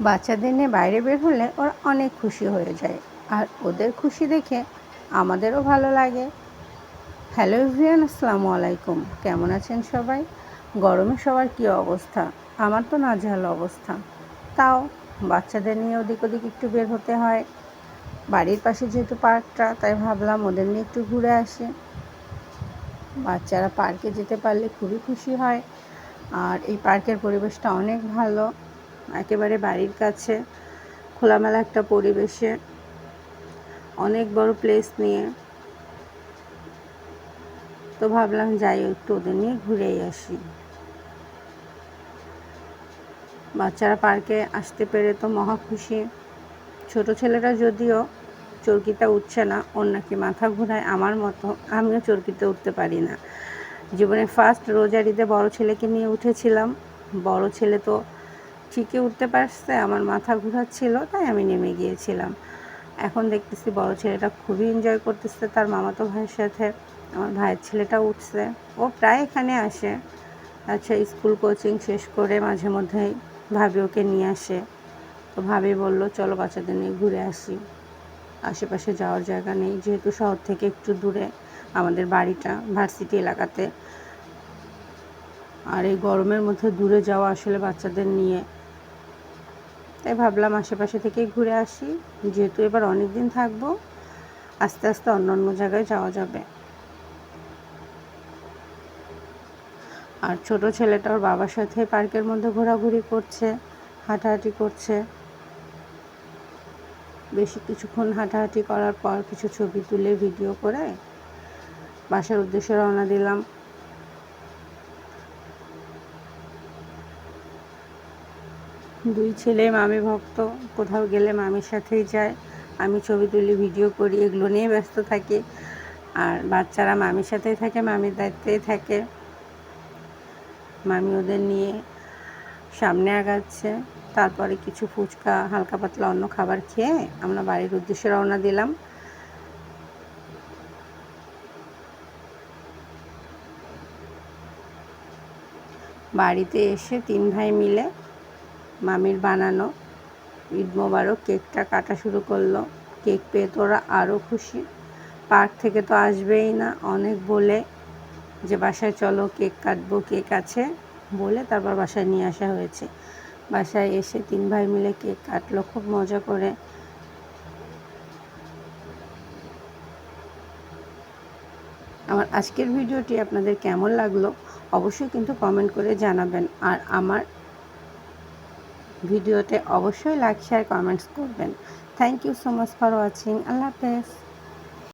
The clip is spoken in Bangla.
বাচ্চাদের নিয়ে বাইরে বের হলে ওরা অনেক খুশি হয়ে যায়। আর ওদের খুশি দেখে আমাদেরও ভালো লাগে। হ্যালো এভরিয়ান আসসালামু আলাইকুম। কেমন আছেন সবাই? গরমে সবার কী অবস্থা? আমার তো নাজেহাল অবস্থা। তাও বাচ্চাদের নিয়ে ওদিক ওদিক একটু বের হতে হয়। বাড়ির পাশে যেহেতু পার্কটা, তাই ভাবলাম ওদের নিয়ে একটু ঘুরে আসি। বাচ্চারা পার্কে যেতে পারলে খুবই খুশি হয়। আর এই পার্কের পরিবেশটা অনেক ভালো। একেবারে বাড়ির কাছে, খোলামেলা একটা পরিবেশে, অনেক বড় প্লেস নিয়ে। তো ভাবলাম যাই, একটু ওদের নিয়ে ঘুরেই আসি। বাচ্চারা পার্কে আসতে পেরে তো মহা খুশি। ছোট ছেলেটা যদিও চরকিতে উঠছে না, ওর নাকি মাথা ঘোরায় আমার মতো। আমিও চরকিতে উঠতে পারি না। জীবনে ফার্স্ট রোজারিতে বড় ছেলেকে নিয়ে উঠেছিলাম। বড় ছেলে তো ঠিকই উঠতে পারছে, আমার মাথা ঘোরাচ্ছিল, তাই আমি নেমে গিয়েছিলাম। এখন দেখতেছি বড় ছেলেটা খুবই এনজয় করতেছে, তার মামাতো ভাইয়ের সাথে। আমার ভাইয়ের ছেলেটা উঠছে, ও প্রায় এখানে আসে। আচ্ছা স্কুল কোচিং শেষ করে মাঝে মধ্যেই ভাবি ওকে নিয়ে আসে। তো ভাবি বলল, চলো বাচ্চাদের নিয়ে ঘুরে আসি। আশেপাশে যাওয়ার জায়গা নেই, যেহেতু শহর থেকে একটু দূরে আমাদের বাড়িটা ভার্সিটি এলাকাতে। আর এই গরমের মধ্যে দূরে যাওয়া আসলে বাচ্চাদের নিয়ে তাই ভাবলাম আশেপাশে থেকেই ঘুরে আসি। যেহেতু এবার অনেক দিন থাকব, আস্তে আস্তে অন্য অন্য জায়গায় যাওয়া যাবে। আর ছোট ছেলেটা ওর বাবার সাথে পার্কের মধ্যে ঘোরাঘুরি করছে, হাঁটাহাঁটি করছে। বেশি কিছুক্ষণ হাঁটাহাঁটি করার পর কিছু ছবি তুলে, ভিডিও করে বাসার উদ্দেশ্যে রওনা দিলাম। দুই ছেলে, মামি ভক্ত, কোথাও গেলে মামির সাথেই যায়। আমি ছবি তুলি, ভিডিও করি, এগুলো নিয়ে ব্যস্ত থাকি। আর বাচ্চারা মামির সাথেই থাকে, মামির দায়িত্বেই থাকে। মামি ওদের নিয়ে সামনে আগাচ্ছে। তারপরে কিছু ফুচকা, হালকা পাতলা অন্য খাবার খেয়ে আমরা বাড়ির উদ্দেশ্যে রওনা দিলাম। বাড়িতে এসে তিন ভাই মিলে মামির বানানো ঈদ মোবারক, কেকটা কাটা শুরু করল। কেক পেয়ে তো ওরা আরও খুশি। পার্ক থেকে তো আসবেই না। অনেক বলে যে, বাসায় চলো, কেক কাটবো, কেক আছে। বলে তারপর বাসায় নিয়ে আসা হয়েছে। বাসায় এসে তিন ভাই মিলে কেক কাটলো, খুব মজা করে। আমার আজকের ভিডিওটি আপনাদের কেমন লাগল অবশ্যই কিন্তু কমেন্ট করে জানাবেন। আর আমার ভিডিওতে অবশ্যই লাইক শেয়ার কমেন্টস করবেন। Thank you so much for watching আল্লাহ হাফেজ।